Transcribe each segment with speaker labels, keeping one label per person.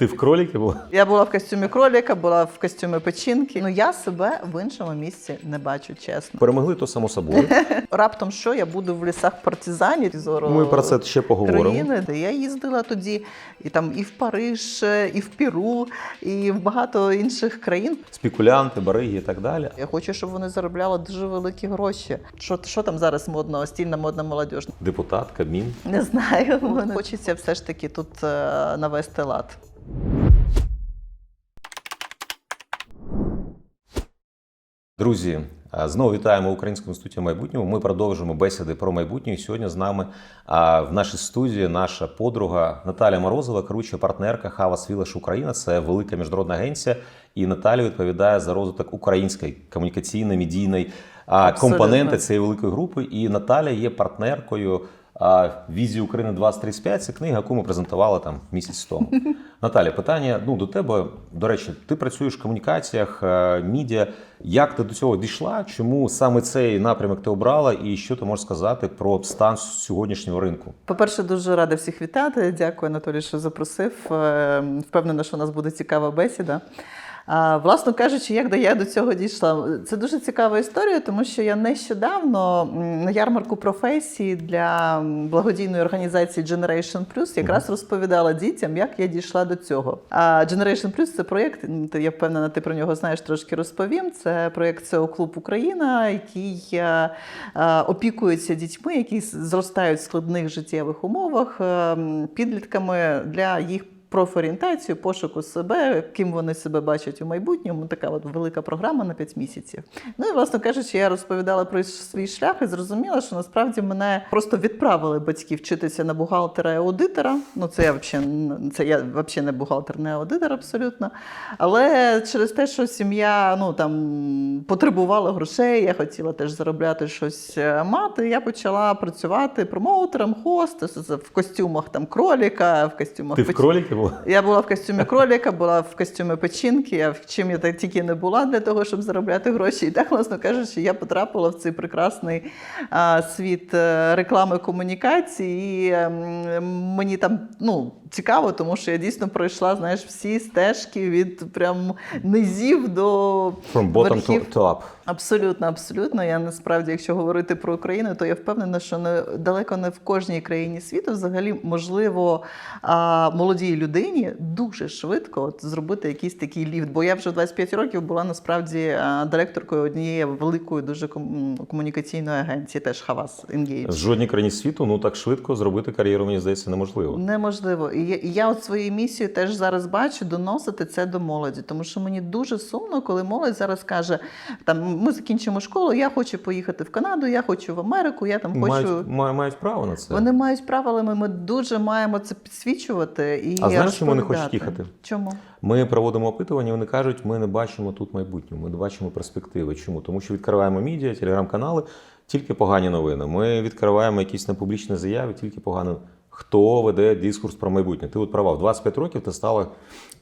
Speaker 1: Ти в кроліки була?
Speaker 2: Я була в костюмі кроліка, була в костюмі печінки. Ну я себе в іншому місці не бачу, чесно.
Speaker 1: Перемогли то само собою.
Speaker 2: Раптом що я буду в лісах партизанів зору
Speaker 1: Ми про це ще поговоримо.
Speaker 2: країни. Де я їздила тоді і там і в Париж, і в Піру, і в багато інших країн.
Speaker 1: Спекулянти, бариги і так далі.
Speaker 2: Я хочу, щоб вони заробляли дуже великі гроші. Що, що там зараз модно, стільна модна молодіж?
Speaker 1: Депутат, Кабмін.
Speaker 2: Не знаю. Хочеться все ж таки тут е, навести лад.
Speaker 1: Друзі, знову вітаємо в Українському інституті майбутнього. Ми продовжуємо бесіди про майбутнє. І сьогодні з нами а, в нашій студії наша подруга Наталя Морозова, керуюча партнерка Хавас Вілеш Україна. Це велика міжнародна агенція. І Наталя відповідає за розвиток української комунікаційної медійної а, компоненти цієї великої групи. І Наталя є партнеркою. А, Візії України 2035 це книга, яку ми презентували там місяць тому. Наталя, питання ну до тебе. До речі, ти працюєш в комунікаціях, е, медіа. Як ти до цього дійшла? Чому саме цей напрямок ти обрала? І що ти можеш сказати про стан сьогоднішнього ринку?
Speaker 2: По-перше, дуже рада всіх вітати. Дякую, Анатолій, що запросив. Е, Впевнена, що у нас буде цікава бесіда. А, власно кажучи, як я до цього дійшла? Це дуже цікава історія, тому що я нещодавно на ярмарку професії для благодійної організації Generation Plus якраз розповідала дітям, як я дійшла до цього. А Generation Plus – це проєкт, я впевнена, ти про нього знаєш, трошки розповім. Це проєкт СЕО Клуб Україна, який е, е, опікується дітьми, які зростають в складних життєвих умовах, е, підлітками для їх. Профорієнтацію, пошуку себе, ким вони себе бачать у майбутньому. Така от велика програма на 5 місяців. Ну і власне кажучи, я розповідала про свій шлях і зрозуміла, що насправді мене просто відправили батьки вчитися на бухгалтера і аудитора. Ну це я взагалі це я взагалі не бухгалтер, не аудитор абсолютно. Але через те, що сім'я ну там потребувала грошей, я хотіла теж заробляти щось е, мати. Я почала працювати промоутером, хостес в костюмах там кроліка, в костюмах
Speaker 1: Ти в кроліки була?
Speaker 2: я була в костюмі кроліка, була в костюмі печінки, я в чим я так тільки не була для того, щоб заробляти гроші. І так, власно кажучи, я потрапила в цей прекрасний а, світ е, реклами комунікації. І ем, мені там ну, цікаво, тому що я дійсно пройшла знаєш, всі стежки від прям низів до
Speaker 1: From bottom
Speaker 2: верхів.
Speaker 1: to top.
Speaker 2: Абсолютно, абсолютно. Я насправді, якщо говорити про Україну, то я впевнена, що не далеко не в кожній країні світу взагалі можливо а, молодій людині дуже швидко от, зробити якийсь такий ліфт. Бо я вже в 25 років була насправді а, директоркою однієї великої дуже ком- комунікаційної агенції, теж Хавас
Speaker 1: В
Speaker 2: Engage.
Speaker 1: жодній країні світу ну так швидко зробити кар'єру, мені здається, неможливо.
Speaker 2: Неможливо. І я, і я от своєю місією теж зараз бачу доносити це до молоді, тому що мені дуже сумно, коли молодь зараз каже: там ми закінчимо школу, я хочу поїхати в Канаду, я хочу в Америку, я там хочу.
Speaker 1: Мають, мають право на це.
Speaker 2: Вони мають право, але ми, ми дуже маємо це підсвічувати і
Speaker 1: А знаєш, чому вони хочуть їхати?
Speaker 2: Чому?
Speaker 1: Ми проводимо опитування, вони кажуть, ми не бачимо тут майбутнього, ми не бачимо перспективи. Чому? Тому що відкриваємо медіа, телеграм-канали, тільки погані новини. Ми відкриваємо якісь непублічні заяви, тільки погано. Хто веде дискурс про майбутнє? Ти от права, в 25 років ти стала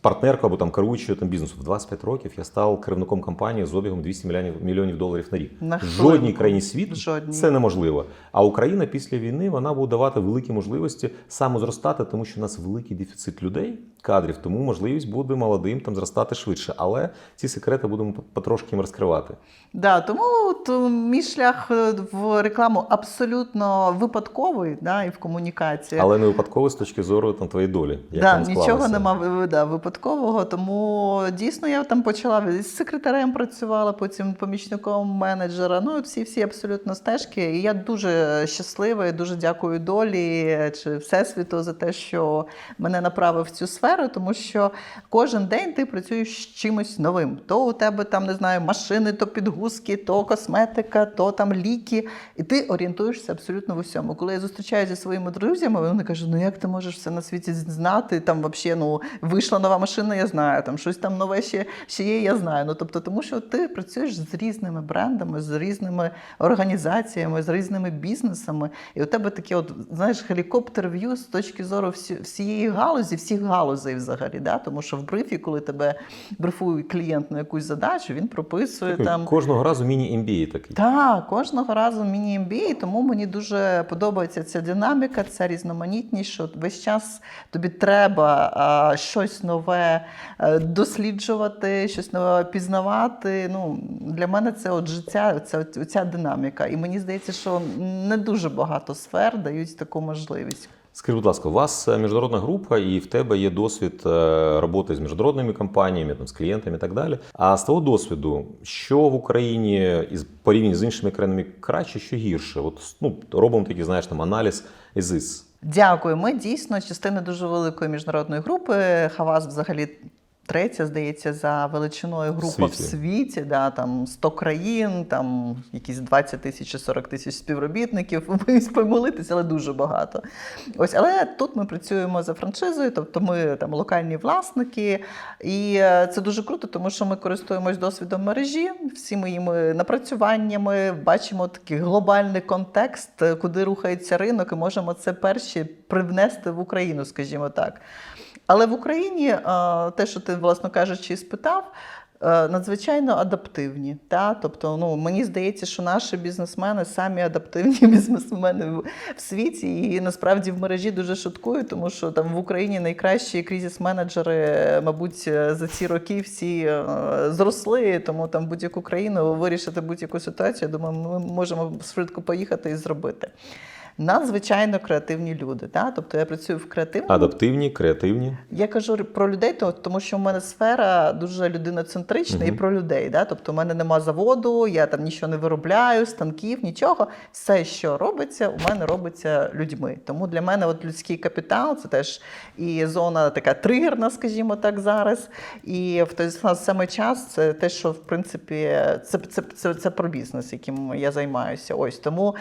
Speaker 1: партнеркою або там керуючою там бізнесу. В 25 років я став керівником компанії з обігом 200 мільйонів, мільйонів доларів на рік.
Speaker 2: На
Speaker 1: жодній країні світу
Speaker 2: Жодній.
Speaker 1: це неможливо. А Україна після війни вона буде давати великі можливості самозростати, тому що у нас великий дефіцит людей, кадрів, тому можливість буде молодим там зростати швидше. Але ці секрети будемо потрошки їм розкривати.
Speaker 2: Да, тому от, е, мій шлях е, в рекламу абсолютно випадковий, да, і в комунікації.
Speaker 1: Але не випадково з точки зору там твоєї долі. Як
Speaker 2: да, нічого нема да, випадкового. Тому дійсно я там почала з секретарем працювала, потім помічником менеджера. Ну, всі всі абсолютно стежки. І я дуже щаслива і дуже дякую долі чи всесвіту за те, що мене направив в цю сферу, тому що кожен день ти працюєш з чимось новим. То у тебе там не знаю машини, то підгузки, то косметика, то там ліки. І ти орієнтуєшся абсолютно в усьому. Коли я зустрічаюся зі своїми друзями, вони кажуть, ну як ти можеш все на світі знати? Там взагалі ну, вийшла нова машина, я знаю, там щось там нове ще, ще є, я знаю. Ну тобто, тому що ти працюєш з різними брендами, з різними організаціями, з різними бізнесами. І у тебе таке, от знаєш, гелікоптер в'ю з точки зору всієї галузі, всіх галузей. Галузей взагалі. Да? Тому що в брифі, коли тебе брифує клієнт на якусь задачу, він прописує там.
Speaker 1: Кожного разу міні-MBA такий.
Speaker 2: Так, кожного разу міні MBA, тому мені дуже подобається ця динаміка, ця різноманітність, що весь час тобі треба а, щось нове е, досліджувати, щось нове пізнавати. Ну, для мене це от життя, це от, ця динаміка. І мені здається, що не дуже багато сфер дають таку можливість.
Speaker 1: Скажи, будь ласка, у вас е, міжнародна група, і в тебе є досвід е, роботи з міжнародними компаніями, там, з клієнтами і так далі. А з того досвіду, що в Україні із порівняно з іншими країнами краще, що гірше? От ну, робимо такий, знаєш, там аналіз із із.
Speaker 2: Дякую. Ми дійсно частина дуже великої міжнародної групи. Хавас взагалі. Третя, здається, за величиною група в
Speaker 1: Світі.
Speaker 2: світі, да, там 100 країн, там якісь 20 тисяч чи 40 тисяч співробітників. Боюсь помилитися, але дуже багато. Ось, але тут ми працюємо за франшизою, тобто ми там локальні власники, і е, це дуже круто, тому що ми користуємось досвідом мережі, всі моїми напрацюваннями, бачимо такий глобальний контекст, е, куди рухається ринок, і можемо це перші привнести в Україну, скажімо так. Але в Україні е, те, що ти, власно кажучи, спитав, е, надзвичайно адаптивні. Та? Тобто, ну, мені здається, що наші бізнесмени самі адаптивні бізнесмени в- світі, і насправді в мережі дуже шуткую, тому що там в Україні найкращі кризис-менеджери, е, мабуть, за ці роки всі е, зросли, тому там будь-яку країну вирішити будь-яку ситуацію. Думаю, ми можемо швидко поїхати і зробити. Надзвичайно креативні люди. Та? Тобто я працюю в креативному
Speaker 1: Адаптивні, креативні.
Speaker 2: я кажу про людей, тому що в мене сфера дуже людиноцентрична і про людей. Да? Тобто, в мене нема заводу, я там нічого не виробляю, станків, нічого. Все, що робиться, у мене робиться людьми. Тому для мене от людський капітал це теж і зона така тригерна, скажімо так, зараз. І в той самий час це те, що в принципі це, це, це, це про бізнес, яким я займаюся. Ось тому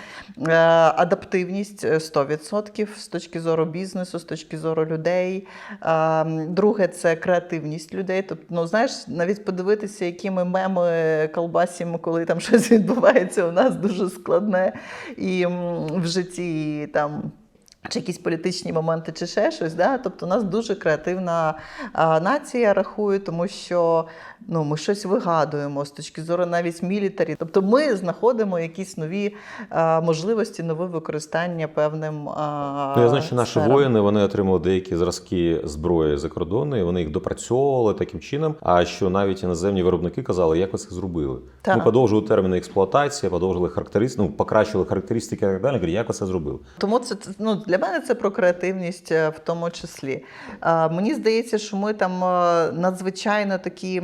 Speaker 2: е, адаптивність е, 100% з точки зору бізнесу, з точки зору людей. Е, Друге, це креативність людей. Тобто, ну знаєш, навіть подивитися, які ми меми колбасимо, коли там щось відбувається, у нас дуже складне і в житті і там. Чи якісь політичні моменти, чи ще щось. Да? Тобто у нас дуже креативна а, нація, рахую, тому що ну, ми щось вигадуємо з точки зору навіть мілітарі. Тобто ми знаходимо якісь нові а, можливості, нове використання певним. А,
Speaker 1: Ну, я знаю, що наші
Speaker 2: сферам.
Speaker 1: воїни вони отримали деякі зразки зброї за кордону, і вони їх допрацьовували таким чином. А що навіть іноземні виробники казали, як ви це зробили?
Speaker 2: Так.
Speaker 1: Ми подовжили терміни експлуатації, подовжили характеристики, ну, покращили характеристики і так далі. Як ви це зробили?
Speaker 2: Тому це, ну, для мене це про креативність е, в тому числі. Мені здається, що ми там е, надзвичайно такі.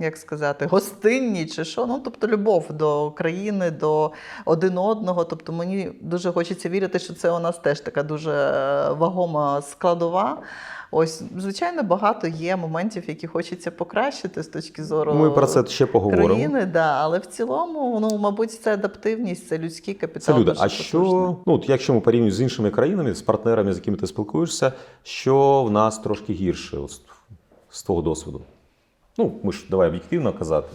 Speaker 2: Як сказати, гостинні чи що? Ну тобто любов до країни, до один одного. Тобто мені дуже хочеться вірити, що це у нас теж така дуже е, вагома складова. Ось, звичайно, багато є моментів, які хочеться покращити з точки зору
Speaker 1: Ми про це ще поговоримо.
Speaker 2: країни, да, але в цілому, ну мабуть, це адаптивність, це людський капітал.
Speaker 1: Це люди. А що ну от якщо ми порівнюємо з іншими країнами, з партнерами, з якими ти спілкуєшся, що в нас трошки гірше от, з- з твого досвіду? Ну, ми ж давай об'єктивно казати.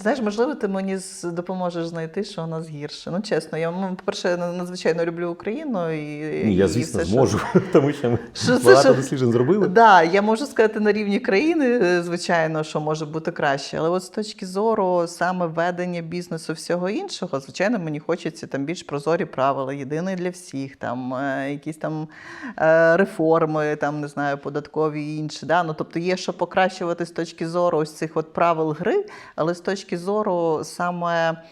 Speaker 2: Знаєш, можливо, ти мені допоможеш знайти, що у нас гірше. Ну, чесно, я по-перше, надзвичайно люблю Україну і.
Speaker 1: Ні, я
Speaker 2: і
Speaker 1: звісно
Speaker 2: все, що-
Speaker 1: зможу, тому що ми
Speaker 2: Що це,
Speaker 1: багато
Speaker 2: що-
Speaker 1: досліджень зробили.
Speaker 2: Да, я можу сказати на рівні країни, е, звичайно, що може бути краще. Але от з точки зору саме ведення бізнесу всього іншого, звичайно, мені хочеться там більш прозорі правила, єдиний для всіх, там е, якісь там е, реформи, там не знаю, податкові і інші. Да? Ну, тобто є що покращувати з точки зору ось цих от правил гри, але з точки зору саме.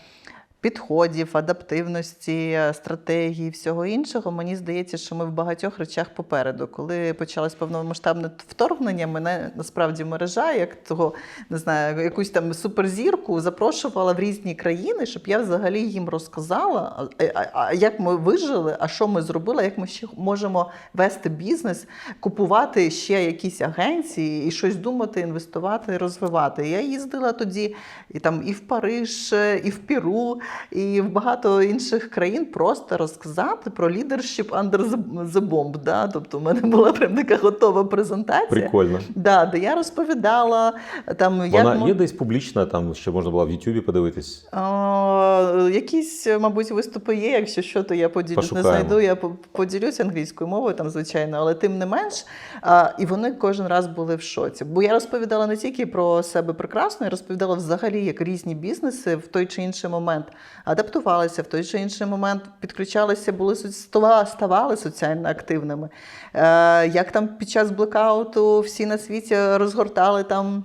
Speaker 2: Підходів, адаптивності, стратегії, всього іншого, мені здається, що ми в багатьох речах попереду. Коли почалось повномасштабне вторгнення, мене насправді мережа, як того не знаю, якусь там суперзірку запрошувала в різні країни, щоб я взагалі їм розказала, а, а як ми вижили, а що ми зробили, як ми ще можемо вести бізнес, купувати ще якісь агенції і щось думати, інвестувати, розвивати. Я їздила тоді і там і в Париж, і в Піру. І в багато інших країн просто розказати про leadership under the- bomb. Да? Тобто, у мене була прям така готова презентація.
Speaker 1: Прикольно.
Speaker 2: Да, де я розповідала там, як
Speaker 1: Вона
Speaker 2: мо-
Speaker 1: є десь публічна, там ще можна було в Ютубі подивитись.
Speaker 2: А, якісь, мабуть, виступи є. Якщо що, то я поділюсь. Не знайду, я по- поділюсь англійською мовою, там, звичайно, але тим не менш. А, і вони кожен раз були в шоці. Бо я розповідала не тільки про себе прекрасно, я розповідала взагалі, як різні бізнеси в той чи інший момент адаптувалися, в той чи інший момент підключалися, були ставали соціально активними. Е, як там під час блекауту всі на світі розгортали там.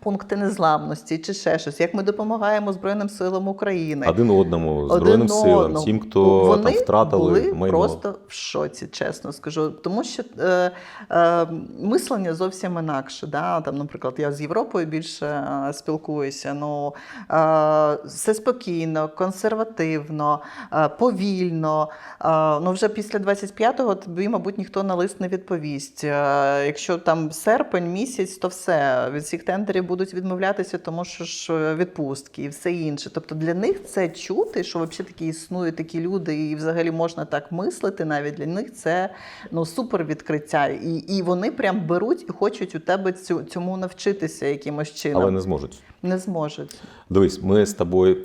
Speaker 2: Пункти незламності чи ще щось, як ми допомагаємо Збройним силам України.
Speaker 1: Один одному,
Speaker 2: Один
Speaker 1: Збройним силам,
Speaker 2: одному.
Speaker 1: тим, хто
Speaker 2: Вони
Speaker 1: там втратили
Speaker 2: були
Speaker 1: майно.
Speaker 2: просто в шоці, чесно скажу. Тому що е, е, мислення зовсім інакше. Да? Там, наприклад, я з Європою більше е, спілкуюся. Ну, е, все спокійно, консервативно, е, повільно. Е, ну, вже після 25-го тобі, мабуть, ніхто на лист не відповість. Е, якщо там серпень місяць, то все від всіх тендерів будуть відмовлятися, тому що ж е, відпустки і все інше. Тобто для них це чути, що взагалі такі існують такі люди, і взагалі можна так мислити. Навіть для них це ну супер відкриття. І, і вони прям беруть і хочуть у тебе цю, цьому навчитися якимось чином.
Speaker 1: Але не зможуть.
Speaker 2: не зможуть.
Speaker 1: Дивись, ми з тобою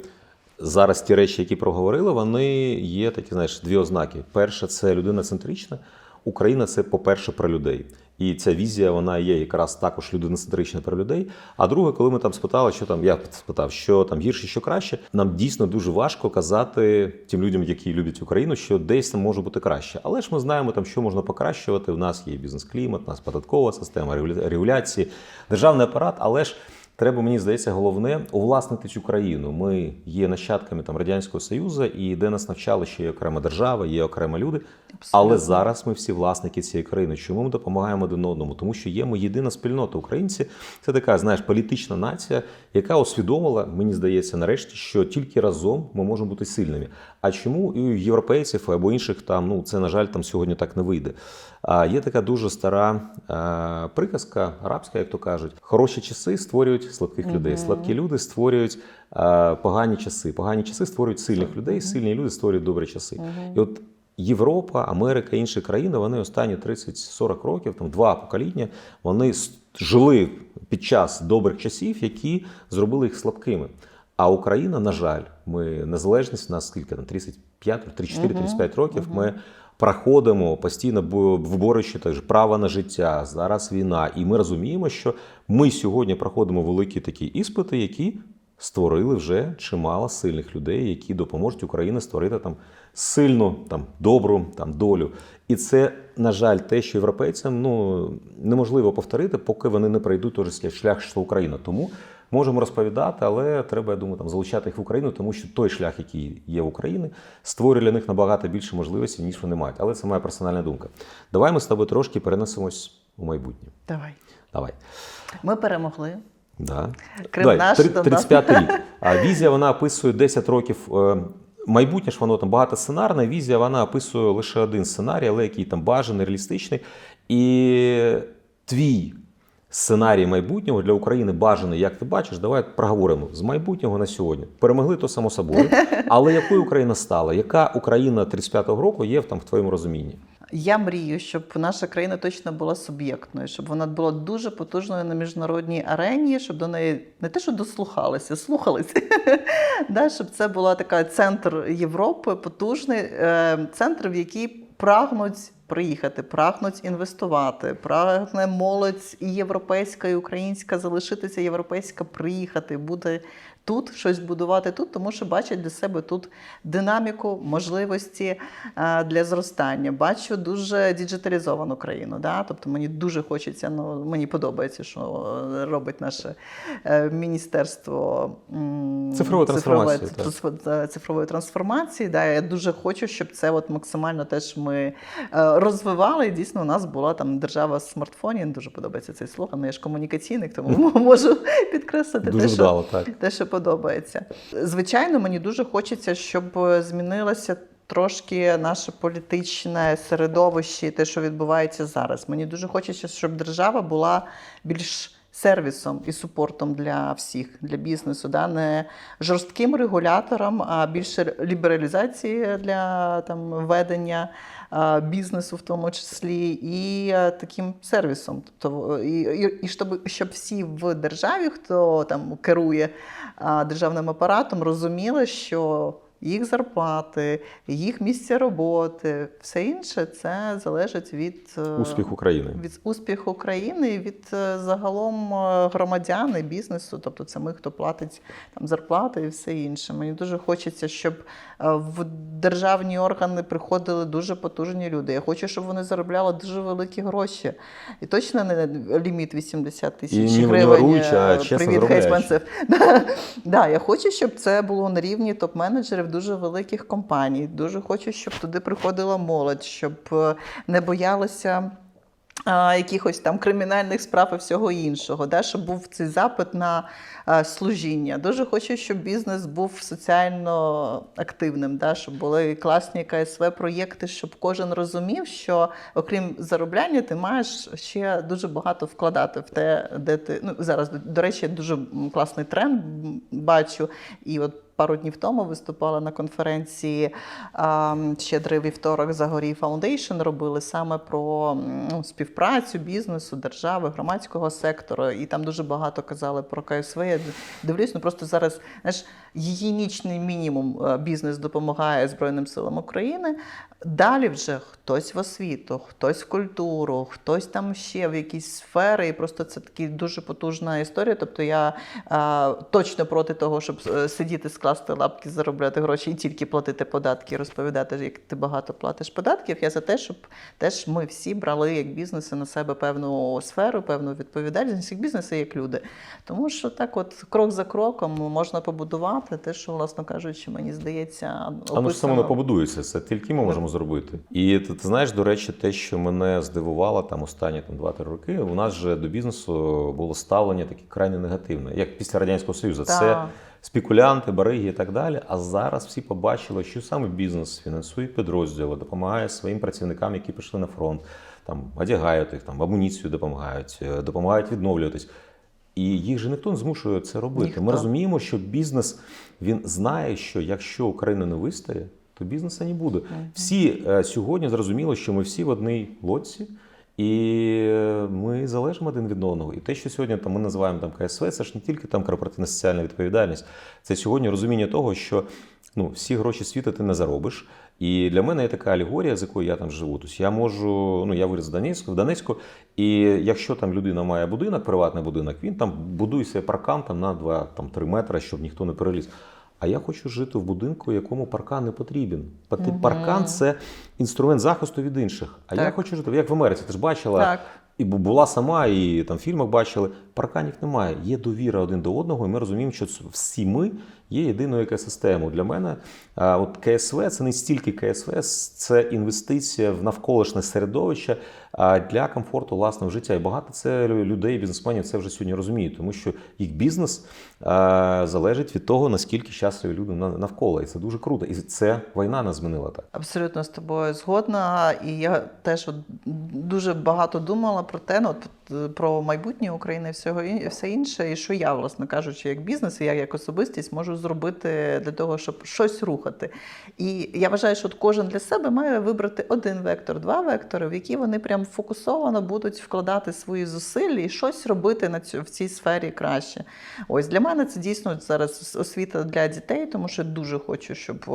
Speaker 1: зараз ті речі, які проговорили, вони є такі, знаєш, дві ознаки. Перше, це людина центрична. Україна це, по-перше, про людей. І ця візія вона є якраз також людиноцентрична про людей. А друге, коли ми там спитали, що там я спитав, що там гірше, що краще, нам дійсно дуже важко казати тим людям, які люблять Україну, що десь там може бути краще. Але ж ми знаємо там, що можна покращувати. У нас є бізнес-клімат, у нас податкова система, регуля- регуляції, державний апарат, але ж. Треба, мені здається, головне увласнити цю країну. Ми є нащадками там радянського союзу, і де нас навчали, що є окрема держава, є окремі люди. Але зараз ми всі власники цієї країни. Чому ми допомагаємо один одному? Тому що є ми єдина спільнота. Українці це така, знаєш, політична нація, яка усвідомила, мені здається, нарешті, що тільки разом ми можемо бути сильними. А чому і у європейців або інших там, ну це на жаль, там сьогодні так не вийде. А є така дуже стара е, приказка, арабська, як то кажуть, хороші часи створюють слабких людей. Слабкі люди створюють е, погані часи. Погані часи створюють сильних людей, сильні люди створюють добрі часи. І от Європа, Америка, інші країни, вони останні 30-40 років, там два покоління, вони жили під час добрих часів, які зробили їх слабкими. А Україна, на жаль, ми незалежність у нас скільки там 35, 34, 35 років. Ми проходимо постійно бо- виборюючи теж право на життя. Зараз війна, і ми розуміємо, що ми сьогодні проходимо великі такі іспити, які створили вже чимало сильних людей, які допоможуть Україні створити там сильну, там добру там долю. І це, на жаль, те, що європейцям ну неможливо повторити, поки вони не пройдуть той же шлях- шлях, що Україна. Тому можемо розповідати, але треба, я думаю, там залучати їх в Україну, тому що той шлях, який є в Україні, створює для них набагато більше можливостей, ніж вони мають. Але це моя персональна думка. Давай ми з тобою трошки перенесемось у майбутнє.
Speaker 2: Давай.
Speaker 1: Давай.
Speaker 2: Ми перемогли.
Speaker 1: Да.
Speaker 2: Крим наш,
Speaker 1: 35 рік. А візія вона описує 10 років. е, Майбутнє ж воно там багатосценарне. Візія вона описує лише один сценарій, але який там бажаний, реалістичний. І твій сценарій майбутнього для України бажаний, як ти бачиш, давай проговоримо з майбутнього на сьогодні. Перемогли то само собою. Але якою Україна стала? Яка Україна 35-го року є в там в твоєму розумінні?
Speaker 2: Я мрію, щоб наша країна точно була суб'єктною, щоб вона була дуже потужною на міжнародній арені, щоб до неї не те, що дослухалися, слухалися. да, щоб це була така центр Європи, потужний е, центр, в який прагнуть приїхати, прагнуть інвестувати, прагне молодь і європейська, і українська залишитися європейська, приїхати, буде тут щось будувати тут, тому що бачать для себе тут динаміку, можливості е, для зростання. Бачу дуже діджиталізовану країну. Да? Тобто мені дуже хочеться, ну мені подобається, що е, робить наше е, міністерство м,
Speaker 1: Цифрової трансформації,
Speaker 2: цифрової, цифрової, цифрової трансформації. Да? Я дуже хочу, щоб це от максимально теж ми розвивали. І дійсно, у нас була там держава смартфонів. Дуже подобається цей слоган. Я ж комунікаційник, тому можу підкреслити
Speaker 1: Дуже
Speaker 2: те, що
Speaker 1: так.
Speaker 2: те, що подобається. Звичайно, мені дуже хочеться, щоб е, змінилося трошки наше політичне середовище, і те, що відбувається зараз. Мені дуже хочеться, щоб держава була більш сервісом і супортом для всіх, для бізнесу, да? не жорстким регулятором, а більше лібералізації для там, ведення бізнесу, в тому числі, і таким сервісом. Тобто, і, і, і щоб, щоб всі в державі, хто там керує державним апаратом, розуміли, що їх зарплати, їх місця роботи, все інше це залежить від е,
Speaker 1: Успіх України.
Speaker 2: від успіху країни від е, загалом е, громадян і бізнесу, тобто це ми, хто платить там зарплати і все інше. Мені дуже хочеться, щоб в державні органи приходили дуже потужні люди. Я хочу, щоб вони заробляли дуже великі гроші. І точно не ліміт 80 тисяч гривень.
Speaker 1: а чесно
Speaker 2: Привіт,
Speaker 1: заробляючи.
Speaker 2: Да, я хочу, щоб це було на рівні топ-менеджерів дуже великих компаній. Дуже хочу, щоб туди приходила молодь, щоб е, не боялися. Якихось там кримінальних справ і всього іншого, да, щоб був цей запит на а, служіння. Дуже хочу, щоб бізнес був соціально активним, да, щоб були класні КСВ проєкти, щоб кожен розумів, що окрім заробляння, ти маєш ще дуже багато вкладати в те, де ти ну зараз до речі, дуже класний тренд бачу. І от пару днів тому виступала на конференції Щедрий вівторок Загорій Фаундейшн. Робили саме про ну, співпрацю бізнесу, держави, громадського сектору. І там дуже багато казали про КСВ. Я дивлюсь, ну просто зараз знаєш, гігієнічний мінімум е, бізнес допомагає Збройним силам України. Далі вже хтось в освіту, хтось в культуру, хтось там ще в якісь сфери. І просто це така дуже потужна історія. Тобто я а, точно проти того, щоб е, сидіти, скласти лапки, заробляти гроші і тільки платити податки, розповідати, як ти багато платиш податків. Я за те, щоб теж ми всі брали як бізнеси на себе певну сферу, певну відповідальність, як бізнеси, як люди. Тому що так, от крок за кроком можна побудувати те, що, власно кажучи, мені здається,
Speaker 1: А ну ж це
Speaker 2: описано.
Speaker 1: воно побудується. Це тільки ми можемо зробити. І ти, ти знаєш, до речі, те, що мене здивувало там останні там 2-3 роки, у нас же до бізнесу було ставлення таке крайне негативне, як після радянського союзу. Це. Спекулянти, бариги і так далі. А зараз всі побачили, що саме бізнес фінансує підрозділи, допомагає своїм працівникам, які пішли на фронт, там одягають їх, там амуніцію допомагають, е, допомагають відновлюватись. І їх же ніхто не змушує це робити.
Speaker 2: Ніхто.
Speaker 1: Ми розуміємо, що бізнес він знає, що якщо Україна не вистоє, то бізнесу не буде. Всі е, сьогодні зрозуміли, що ми всі в одній лодці, і ми залежимо один від одного. І те, що сьогодні там ми називаємо там КСВ, це ж не тільки там корпоративна соціальна відповідальність, це сьогодні розуміння того, що ну, всі гроші світу ти не заробиш. І для мене є така алегорія, з якою я там живу. Тобто я можу, ну я виріс в Донецьку, в Донецьку, і якщо там людина має будинок, приватний будинок, він там будує себе паркан там, на 2-3 метри, щоб ніхто не переліз. А я хочу жити в будинку, якому паркан не потрібен. Паркан це інструмент захисту від інших. А я хочу жити, як в Америці, ти ж бачила,
Speaker 2: Так.
Speaker 1: і була сама, і там в фільмах бачили. Парканів немає. Є довіра один до одного, і ми розуміємо, що всі ми є єдиною екосистемою. Для мене от КСВ це не стільки КСВ, це інвестиція в навколишнє середовище для комфорту власного життя. І багато це лю- людей, бізнесменів це вже сьогодні розуміють, тому що їх бізнес залежить від того, наскільки щасливі люди на- навколо. І це дуже круто. І це війна нас змінила так.
Speaker 2: Абсолютно з тобою згодна. І я теж от дуже багато думала про те, ну, от, про майбутнє України всього і все інше, і що я, власне кажучи, як бізнес, і я як особистість можу зробити для того, щоб щось рухати. І я вважаю, що кожен для себе має вибрати один вектор, два вектори, в які вони прям фокусовано будуть вкладати свої зусилля і щось робити на цю в цій сфері краще. Ось для мене це дійсно зараз освіта для дітей, тому що дуже хочу, щоб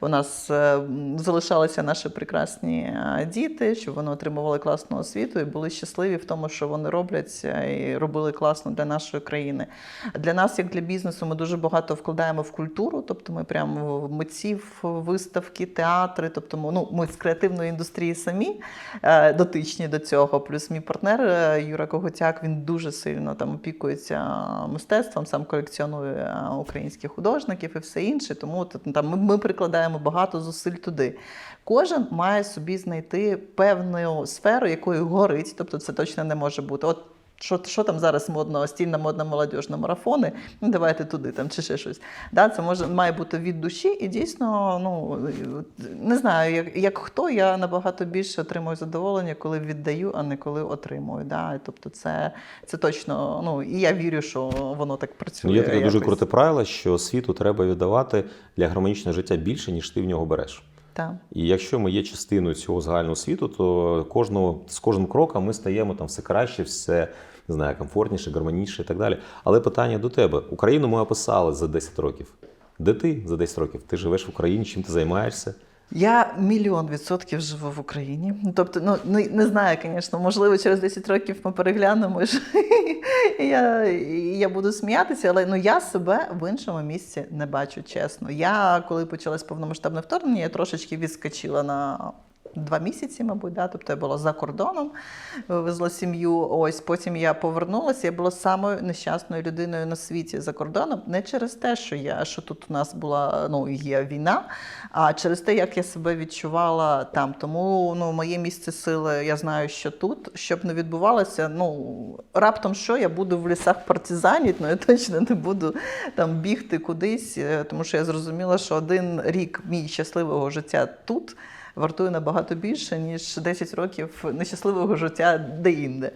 Speaker 2: у нас е, залишалися наші прекрасні е, діти, щоб вони отримували класну освіту і були щасливі в тому, що вони роблять е, і робили класно для нашої країни. Для нас, як для бізнесу, ми дуже багато вкладаємо в культуру, тобто ми прямо митців, виставки, театри. Тобто, ми, ну, ми з креативної індустрії самі е, дотичні до цього. Плюс мій партнер е, Юра Коготяк, він дуже сильно там опікується мистецтвом, сам колекціонує українських художників і все інше. Тому там ми прикладаємо багато зусиль туди. Кожен має собі знайти певну сферу, якою горить, тобто це точно не може бути. От Що, що там зараз модно, стільна модна молодіжна марафони, ну давайте туди там чи ще щось. Да, це може має бути від душі, і дійсно, ну не знаю, як, як хто, я набагато більше отримую задоволення, коли віддаю, а не коли отримую. Да? Тобто, це, це точно, ну і я вірю, що воно так працює.
Speaker 1: Ну, є таке дуже круте правило, що світу треба віддавати для гармонічного життя більше, ніж ти в нього береш.
Speaker 2: Так.
Speaker 1: І якщо ми є частиною цього загального світу, то кожного з кожним кроком ми стаємо там все краще, все не знаю, комфортніше, гармоніше і так далі. Але питання до тебе: Україну ми описали за 10 років. Де ти за 10 років? Ти живеш в Україні, чим ти займаєшся?
Speaker 2: Я мільйон відсотків живу в Україні. Ну, Тобто, ну не, не знаю, звісно, можливо, через 10 років ми переглянемо, і я, я буду сміятися, але ну я себе в іншому місці не бачу, чесно. Я коли почалось повномасштабне вторгнення, я трошечки відскочила на. Два місяці, мабуть, да? тобто я була за кордоном, везла сім'ю. Ось потім я повернулася. Я була самою нещасною людиною на світі за кордоном. Не через те, що я що тут у нас була ну є війна, а через те, як я себе відчувала там. Тому ну моє місце сили, я знаю, що тут, щоб не відбувалося. Ну раптом що я буду в лісах партизанів, ну я точно не буду там бігти кудись, е, тому що я зрозуміла, що один рік мій щасливого життя тут. Вартує набагато більше, ніж 10 років нещасливого життя де-інде.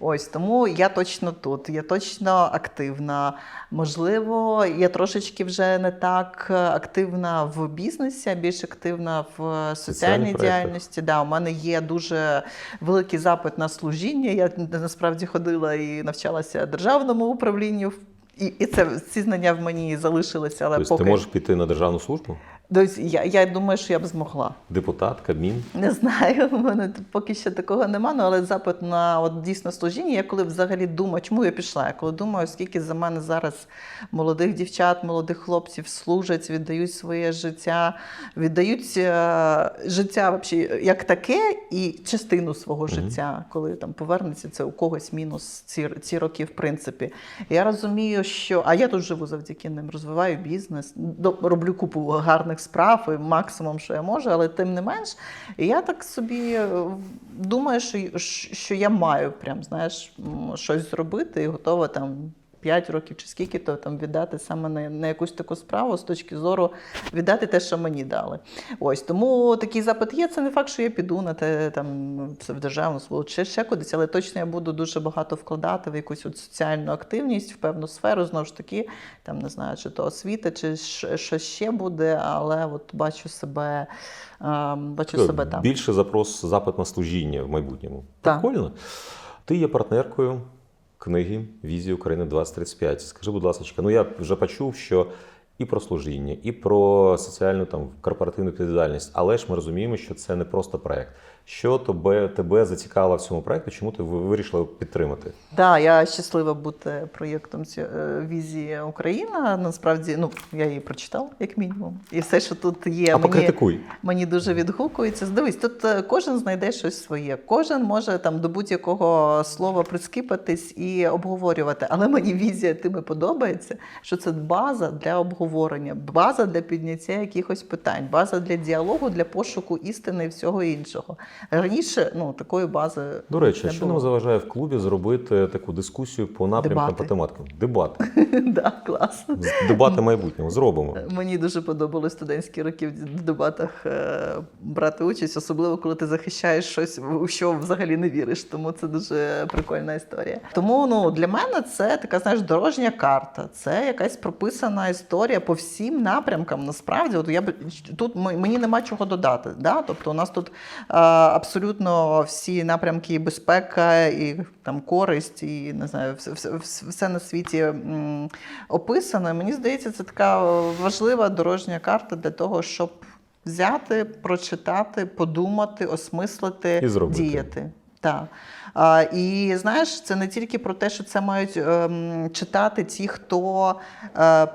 Speaker 2: Ось тому я точно тут, я точно активна. Можливо, я трошечки вже не так активна в бізнесі, а більш активна в соціальній діяльності. Да, у мене є дуже великий запит на служіння. Я насправді ходила і навчалася державному управлінню. І, і це ці знання в мені залишилися, але
Speaker 1: тобто
Speaker 2: поки
Speaker 1: ти можеш піти на державну службу?
Speaker 2: Тобто я, я думаю, що я б змогла.
Speaker 1: Депутат, Кабмін.
Speaker 2: Не знаю, у мене поки що такого нема, ну, але запит на от дійсно служіння. Я коли взагалі думаю, чому я пішла? Я коли думаю, скільки за мене зараз молодих дівчат, молодих хлопців служать, віддають своє життя, віддають е, життя вообще як таке і частину свого
Speaker 1: Мгм.
Speaker 2: життя, коли там повернеться, це у когось мінус ці, ці роки, в принципі. Я розумію, що а я тут живу завдяки ним, розвиваю бізнес, роблю купу гарних справ і максимум, що я можу, але тим не менш, і я так собі е, думаю, що, що я маю прям, знаєш, щось зробити і готова там. 5 років чи скільки то там віддати саме на, на якусь таку справу з точки зору віддати те, що мені дали. Ось тому такий запит є. Це не факт, що я піду на те там в державну службу чи ще кудись, але точно я буду дуже багато вкладати в якусь от соціальну активність, в певну сферу. Знову ж таки, там не знаю, чи то освіта, чи що ще буде, але от бачу себе, ем, бачу себе там.
Speaker 1: Більше запрос, запит на служіння в майбутньому.
Speaker 2: Так.
Speaker 1: Прикольно. Ти є партнеркою книги Візії України 2035. Скажи, будь ласка, ну я вже почув, що і про служіння, і про соціальну там корпоративну відповідальність, але ж ми розуміємо, що це не просто проект. Що тебе, тебе зацікавило в цьому проекті? Чому ти ви- вирішила підтримати?
Speaker 2: Так, я щаслива бути проєктом е, візії Україна. Насправді, ну я її прочитала як мінімум. І все, що тут є,
Speaker 1: а
Speaker 2: мені,
Speaker 1: покритикуй.
Speaker 2: мені дуже відгукується. Дивись, тут е, кожен знайде щось своє, кожен може там до будь-якого слова прискіпатись і обговорювати. Але мені візія тими подобається, що це база для обговорення, база для підняття якихось питань, база для діалогу, для пошуку істини і всього іншого. Раніше ну такої бази
Speaker 1: До речі,
Speaker 2: не
Speaker 1: що
Speaker 2: було.
Speaker 1: нам заважає в клубі зробити таку дискусію по напрямкам
Speaker 2: Дебати.
Speaker 1: по тематикам? Дебати.
Speaker 2: да, класно.
Speaker 1: Дебати майбутнього зробимо.
Speaker 2: Мені дуже подобалось студентські роки в дебатах е, брати участь, особливо коли ти захищаєш щось, у що взагалі не віриш. Тому це дуже прикольна історія. Тому ну для мене це така знаєш дорожня карта. Це якась прописана історія по всім напрямкам. Насправді, от я б тут мені нема чого додати. Да? Тобто, у нас тут е, абсолютно всі напрямки безпека, і там користь, і не знаю, все, все, на світі описано. Мені здається, це така важлива дорожня карта для того, щоб взяти, прочитати, подумати, осмислити,
Speaker 1: І
Speaker 2: діяти. Так. І знаєш, це не тільки про те, що це мають ем, читати ті, хто е,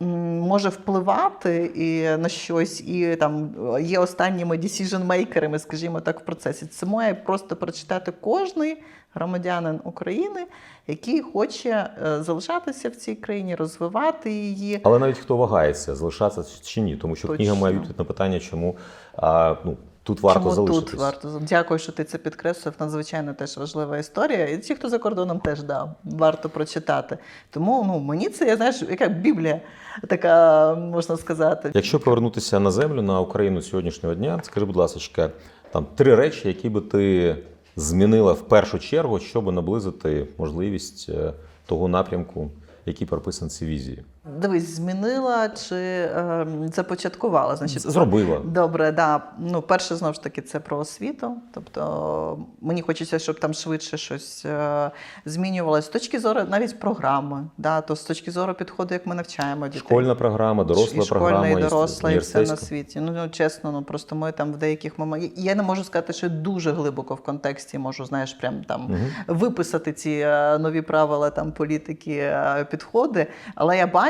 Speaker 2: може впливати і на щось, і там є останніми decision-мейкерами, скажімо так, в процесі. Це має просто прочитати кожний громадянин України, який хоче е, залишатися в цій країні, розвивати її.
Speaker 1: Але навіть хто вагається, залишатися чи ні, тому що
Speaker 2: Точно.
Speaker 1: книга має відповідь на питання, чому а, ну, тут варто
Speaker 2: Чому
Speaker 1: залишитись.
Speaker 2: тут варто дякую, що ти це підкреслив. Надзвичайно теж важлива історія. І ті, хто за кордоном, теж да, варто прочитати. Тому ну мені це я знаєш, яка біблія така можна сказати.
Speaker 1: Якщо повернутися на землю на Україну сьогоднішнього дня, скажи, будь ласка, там три речі, які би ти змінила в першу чергу, щоб наблизити можливість е, того напрямку, який прописаний в цій візії.
Speaker 2: Дивись, змінила чи е, започаткувала? Значить,
Speaker 1: Зробила.
Speaker 2: Добре, да. Ну, перше, знову ж таки, це про освіту. Тобто мені хочеться, щоб там швидше щось е, змінювалося. З точки зору навіть програми, да, то з точки зору підходу, як ми навчаємо дітей.
Speaker 1: Школьна програма, доросла
Speaker 2: і школьна,
Speaker 1: програма,
Speaker 2: і доросла, і все на світі. Ну, ну чесно, ну просто ми там в деяких моментах. Я не можу сказати, що дуже глибоко в контексті можу, знаєш, прям там
Speaker 1: Мгм.
Speaker 2: виписати ці е, нові правила там політики, е, підходи. Але я бачу,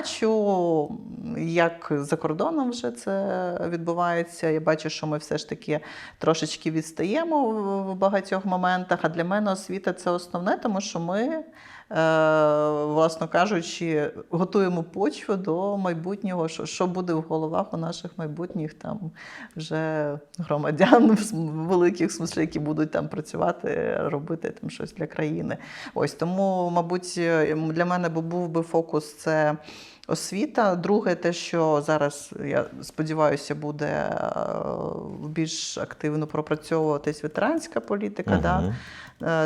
Speaker 2: як за кордоном вже це відбувається. Я бачу, що ми все ж таки трошечки відстаємо в багатьох моментах. А для мене освіта це основне, тому що ми. Е, Власно кажучи, готуємо почву до майбутнього, що, що буде в головах у наших майбутніх там вже громадян великих смислі, які будуть там працювати, робити там щось для країни. Ось тому, мабуть, е, для мене був би фокус це. Освіта. Друге, те, що зараз я сподіваюся, буде е, більш активно пропрацьовуватись ветеранська політика.
Speaker 1: Мгм.
Speaker 2: Да?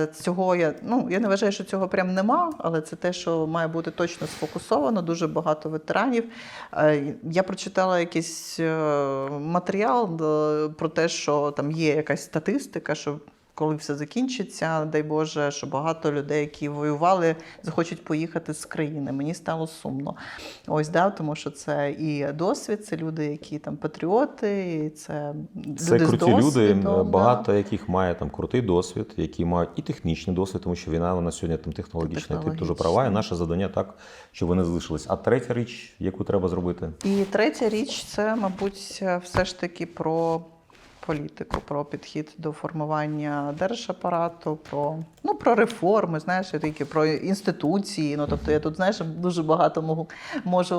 Speaker 2: Е, Цього я ну я не вважаю, що цього прям нема, але це те, що має бути точно сфокусовано. Дуже багато ветеранів. Е, Я прочитала якийсь матеріал про те, що там є якась статистика, що коли все закінчиться, дай Боже, що багато людей, які воювали, захочуть поїхати з країни. Мені стало сумно. Ось да, тому що це і досвід, це люди, які там патріоти, і це,
Speaker 1: Це
Speaker 2: люди
Speaker 1: круті
Speaker 2: з
Speaker 1: люди,
Speaker 2: досвідом, да.
Speaker 1: багато яких має там крутий досвід, які мають і технічний досвід, тому що війна вона сьогодні там технологічна, ти дуже права. І наше завдання так, щоб вони залишились. А третя річ, яку треба зробити,
Speaker 2: І третя річ це, мабуть, все ж таки про політику, про підхід до формування держапарату, про, ну, про реформи, знаєш, і такі, про інституції. Ну, тобто я тут, знаєш, дуже багато можу, можу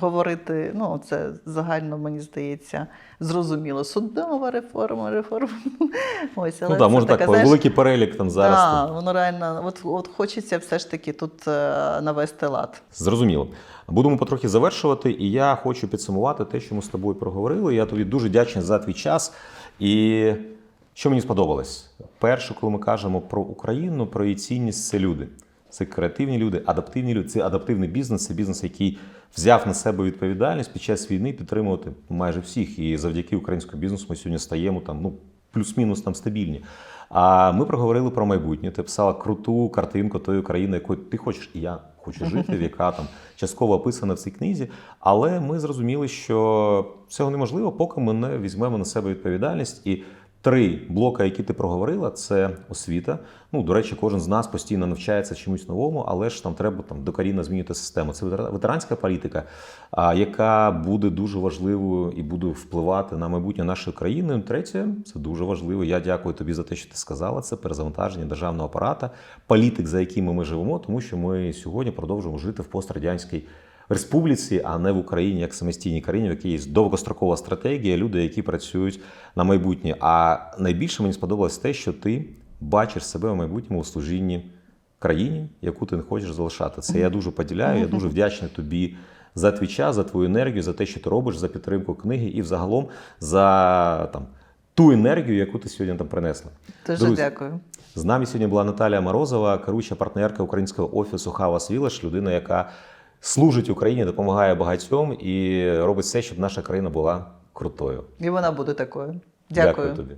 Speaker 2: говорити. Ну, це загально, мені здається, зрозуміло. Судова реформа, реформа. Ось, але
Speaker 1: ну
Speaker 2: це
Speaker 1: можна
Speaker 2: така,
Speaker 1: так,
Speaker 2: знаєш,
Speaker 1: великий перелік там зараз.
Speaker 2: да, воно реально, от, от хочеться все ж таки тут е, навести лад.
Speaker 1: Зрозуміло. Будемо потрохи завершувати, і я хочу підсумувати те, що ми з тобою проговорили. Я тобі дуже вдячний за твій час. І що мені сподобалось? Перше, коли ми кажемо про Україну, про її цінність, це люди. Це креативні люди, адаптивні люди, це адаптивний бізнес, це бізнес, який взяв на себе відповідальність під час війни підтримувати майже всіх. І завдяки українському бізнесу ми сьогодні стаємо там, ну, плюс-мінус там стабільні. А ми проговорили про майбутнє. Ти писала круту картинку тої країни, якою ти хочеш, і я хочу жити, в яка там частково описана в цій книзі. Але ми зрозуміли, що цього неможливо, поки ми не візьмемо на себе відповідальність. І три блоки, які ти проговорила, це освіта. Ну, до речі, кожен з нас постійно навчається чомусь новому, але ж там треба там докорінно змінювати систему. Це ветера- ветеранська політика, яка буде дуже важливою і буде впливати на майбутнє нашої країни. Третє, це дуже важливо. Я дякую тобі за те, що ти сказала. Це перезавантаження державного апарата, політик, за якими ми живемо, тому що ми сьогодні продовжуємо жити в пострадянській. Республіці, а не в Україні як самостійній країні, в якій є довгострокова стратегія, люди, які працюють на майбутнє. А найбільше мені сподобалось те, що ти бачиш себе в майбутньому у служінні країні, яку ти не хочеш залишати. Це я дуже поділяю. Я дуже вдячний тобі за твій час, за твою енергію, за те, що ти робиш, за підтримку книги і взагалом за там ту енергію, яку ти сьогодні там принесла.
Speaker 2: Дуже
Speaker 1: Друзі,
Speaker 2: дякую.
Speaker 1: з нами сьогодні була Наталія Морозова, керуюча партнерка українського офісу Хавас Вілеш, людина, яка служить Україні, допомагає багатьом і робить все, щоб наша країна була крутою.
Speaker 2: І вона буде такою. Дякую.
Speaker 1: Дякую тобі.